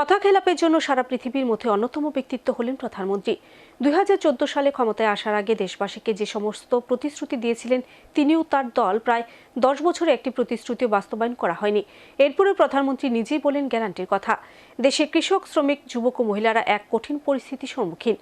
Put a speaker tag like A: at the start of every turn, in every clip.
A: কথা খেলাপের জন্য সারা পৃথিবীর মধ্যে অন্যতম ব্যক্তিত্ব হলেন প্রধানমন্ত্রী। দুই হাজার চোদ্দ সালে ক্ষমতায় আসার আগে দেশবাসীকে যে সমস্ত প্রতিশ্রুতি দিয়েছিলেন, তিনিও তার দল। প্রায় দশ বছরে একটি প্রতিশ্রুতি বাস্তবায়ন করা হয়নি। এরপরে প্রধানমন্ত্রী নিজেই বলেন গ্যারান্টির কথা। দেশে কৃষক, শ্রমিক, যুবক ও মহিলারা এক কঠিন পরিস্থিতির সম্মুখীন।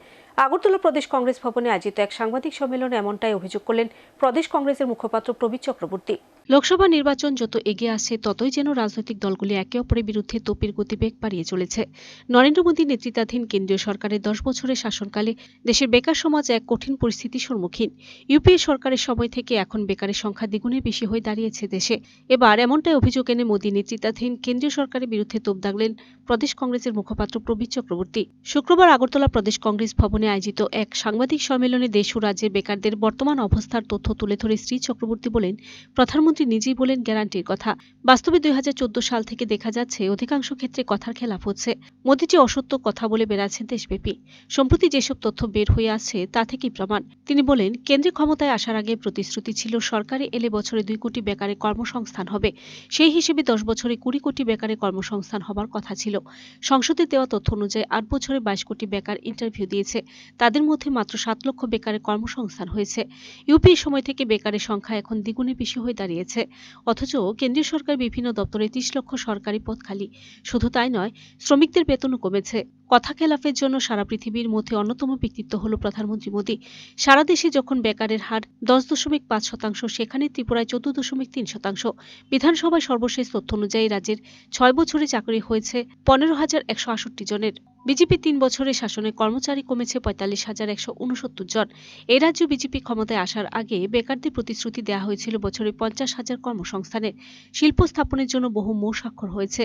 A: আগরতলা প্রদেশ কংগ্রেস ভবনে আয়োজিত এক সাংবাদিক সম্মেলনে এমনটাই অভিযোগ করলেন প্রদেশ কংগ্রেসের মুখপাত্র প্রবীর চক্রবর্তী। লোকসভা নির্বাচন যত এগিয়ে আসছে ততই যেন রাজনৈতিক দলগুলি একে অপরের বিরুদ্ধে তোপের গতিবেগ বাড়িয়ে চলেছে। নরেন্দ্র মোদী নেতৃত্বাধীন কেন্দ্রীয় সরকারের দশ বছরের শাসনকালে দেশের বেকার সমাজ এক কঠিন পরিস্থিতির সম্মুখীন। ইউপিএ সরকারের সময় থেকে এখন বেকারের সংখ্যা দ্বিগুণে বেশি হয়ে দাঁড়িয়েছে দেশে। এবার এমনটাই অভিযোগ এনে মোদী নেতৃত্বাধীন কেন্দ্রীয় সরকারের বিরুদ্ধে তোপ দাগলেন প্রদেশ কংগ্রেসের মুখপাত্র প্রবীর চক্রবর্তী। শুক্রবার আগরতলা প্রদেশ কংগ্রেস ভবনে আয়োজিত এক সাংবাদিক সম্মেলনে দেশ ও রাজ্যের বেকারদের বর্তমান অবস্থার তথ্য তুলে ধরে শ্রী চক্রবর্তী বলেন, প্রধানমন্ত্রী নিজেই বলেন গ্যারান্টির কথা। বাস্তবে দুই হাজার চোদ্দ সাল থেকে দেখা যাচ্ছে অধিকাংশ ক্ষেত্রে কথার খেলাফ হচ্ছে। মোদীজি অসত্য কথা বলে বেড়াচ্ছেন দেশব্যাপী। সম্প্রতি যেসব তথ্য বের হয়ে আসছে, তা থেকেই প্রমাণ। তিনি বলেন, কেন্দ্রে ক্ষমতায় আসার আগে প্রতিশ্রুতি ছিল, সরকারে এলে বছরে দুই কোটি বেকারের কর্মসংস্থান হবে। সেই হিসেবে দশ বছরে কুড়ি কোটি বেকারের কর্মসংস্থান হবার কথা ছিল। সংসদে দেওয়া তথ্য অনুযায়ী আট বছরে বাইশ কোটি বেকার ইন্টারভিউ দিয়েছে। তাদের মধ্যে মাত্র সাত লক্ষ বেকারের কর্মসংস্থান হয়েছে। ইউপি সময় থেকে বেকারের সংখ্যা এখন দ্বিগুণে বেশি হয়ে দাঁড়িয়েছে। অথচ কেন্দ্রীয় সরকার বিভিন্ন দপ্তরে ত্রিশ লক্ষ সরকারি পদ খালি। শুধু তাই নয়, শ্রমিকদের বেতনও কমেছে। কথা খেলাফের জন্য সারা পৃথিবীর মধ্যে অন্যতম ব্যক্তিত্ব হল প্রধানমন্ত্রী মোদী। সারা দেশে যখন বেকারের হার দশ দশমিক পাঁচ শতাংশ, সেখানে ত্রিপুরায় চোদ্দ দশমিক তিন শতাংশ। বিধানসভায় সর্বশেষ তথ্য অনুযায়ী রাজ্যের ছয় বছরে চাকরি হয়েছে পনেরো হাজার একশো আষট্টি জনের। বিজেপি তিন বছরের শাসনে কর্মচারী কমেছে পঁয়তাল্লিশ হাজার একশো উনসত্তর জন। এই রাজ্য বিজেপি ক্ষমতায় আসার আগে বেকারদের প্রতিশ্রুতি দেওয়া হয়েছিল বছরে পঞ্চাশ হাজার কর্মসংস্থানের শিল্প স্থাপনের জন্য বহু মৌ স্বাক্ষর হয়েছে।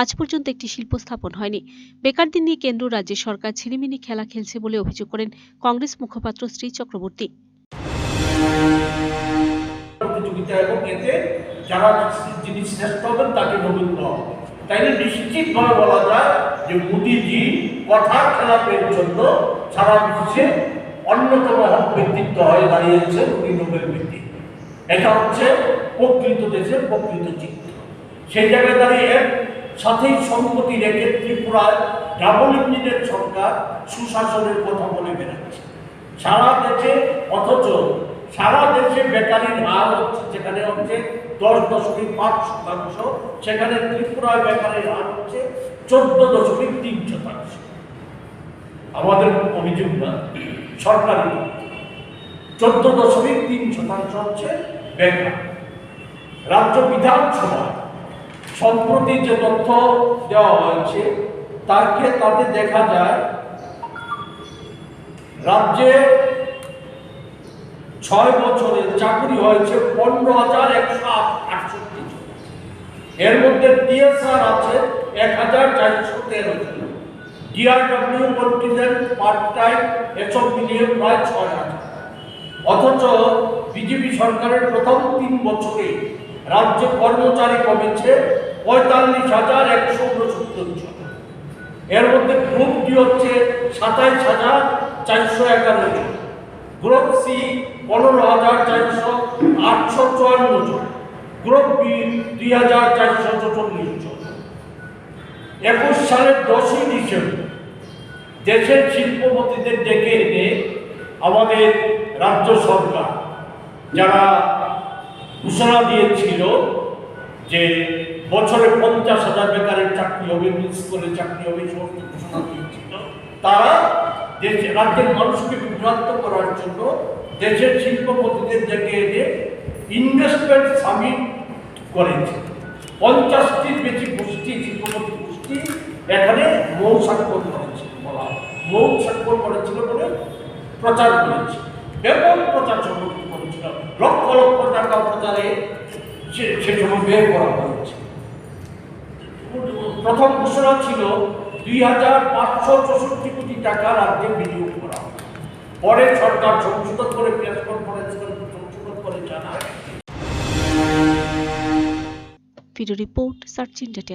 A: আজ পর্যন্ত একটি শিল্প স্থাপন হয়নি। বেকারদের নিয়ে কেন্দ্র রাজ্য সরকার ছিনিমিনি খেলা খেলছে বলে অভিযোগ করেন কংগ্রেস মুখপাত্র শ্রী চক্রবর্তী।
B: প্রতিযোগিতা এবং এতে যারা যিনি শ্রেষ্ঠ হবেন তাকে নোবেল দেওয়া হবে তাইলে নিশ্চিতভাবে বলা যায় যে মোদিজি কথা খেলাপের জন্য সারা বিশ্বে অন্যতম ব্যক্তিত্ব হয়ে দাঁড়িয়েছে উনি নোবেল ব্যক্তি এটা হচ্ছে প্রকৃত দেশের প্রকৃত চিত্র। সেই জায়গায় দাঁড়িয়ে সাথেই সম্মতি রেখে ত্রিপুরায় ডাবল ইঞ্জিনের সরকার সুশাসনের কথা বলে বেড়াচ্ছে। সারা দেশে, অথচ সারা দেশে বেকারির হার হচ্ছে, যেখানে হচ্ছে দশ দশমিক পাঁচ শতাংশ, সেখানে ত্রিপুরায় বেকারির হচ্ছে চোদ্দ দশমিক তিন শতাংশ। আমাদের অভিযোগ না, সরকারি চোদ্দ দশমিক তিন শতাংশ হচ্ছে বেকার রাজ্য বিধানসভা, সম্প্রতি যে তথ্য দেওয়া হয়েছে, তাকে তাতে দেখা যায়, রাজ্যে ছয় বছরে চাকরি হয়েছে পনেরো হাজার একশো আটষট্টি। এর মধ্যে টিএসআর আছে এক হাজার চারশো তেরো জন। ডিআরডব্লিউ কন্টিজেন্ট পার্ট টাইম এসব মিলিয়ে প্রায় ছয় হাজার। অথচ বিজেপি সরকারের প্রথম তিন বছরে রাজ্যে কর্মচারী কমেছে পঁয়তাল্লিশ হাজার একশো উনসত্তর জন। এর মধ্যে গ্রুপ হচ্ছে সাতাইশ হাজার চারশো এগারো জন। গ্রুপ সি পনেরো হাজার চারশো আটশো চুয়ান্ন জন। গ্রুপ বি দুই হাজার চারশো চল্লিশ জন। একুশ সালের দশই ডিসেম্বর দেশের শিল্পপতিদের ডেকে এনে আমাদের রাজ্য সরকার যারা ঘোষণা দিয়েছিল যে বছরে পঞ্চাশ হাজার বেকারের চাকরি হবে, মিস করে চাকরি হবে সমস্ত ঘোষণা দিয়েছিল, তারা দেশে রাজ্যের মানুষকে বিভ্রান্ত করার জন্য দেশের শিল্পপতিদের ডেকে এনে ইনভেস্টমেন্ট সামিট করেছে। পঞ্চাশটির বেশি গোষ্ঠী, শিল্পপতি গোষ্ঠী এখানে মৌ স্বাক্ষর করেছে বলা মৌ স্বাক্ষর করেছিল বলে প্রচার করেছে। ব্যাপক প্রচার সংগঠিত করেছিল। লক্ষ লক্ষ টাকা প্রচারে সে সময় বের করা হয়েছে। প্রথম ঘোষণা ছিল দুই পাঁচশো কোটি টাকা রাজ্যে বিনিয়োগ করা। পরে সরকার সংশোধন করে প্রেস কনফারেন্স সংশোধন করে জানায়
A: ভিডিও রিপোর্ট সার্চ ইন্ডিয়া